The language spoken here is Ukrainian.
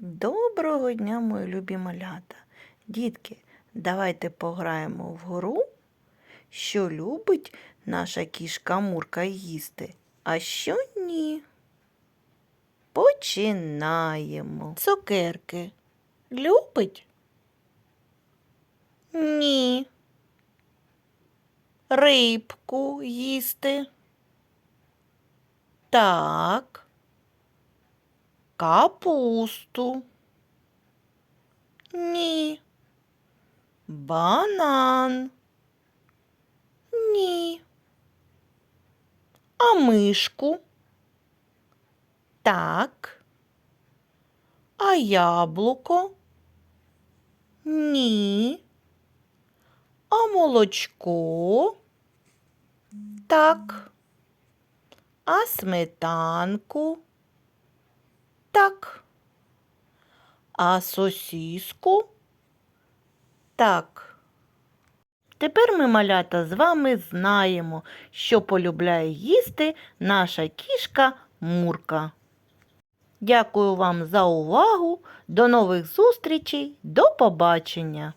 Доброго дня, мої любі малята. Дітки, давайте пограємо в гру, що любить наша кішка Мурка їсти, а що ні. Починаємо. Цукерки. Любить? Ні. Рибку їсти. Так. Капусту. Ні. Банан. Ні. А мишку? Так. А яблуко? Ні. А молочко? Так. А сметанку? Так. А сосіску? Так. Тепер ми, малята, з вами знаємо, що полюбляє їсти наша кішка Мурка. Дякую вам за увагу. До нових зустрічей. До побачення!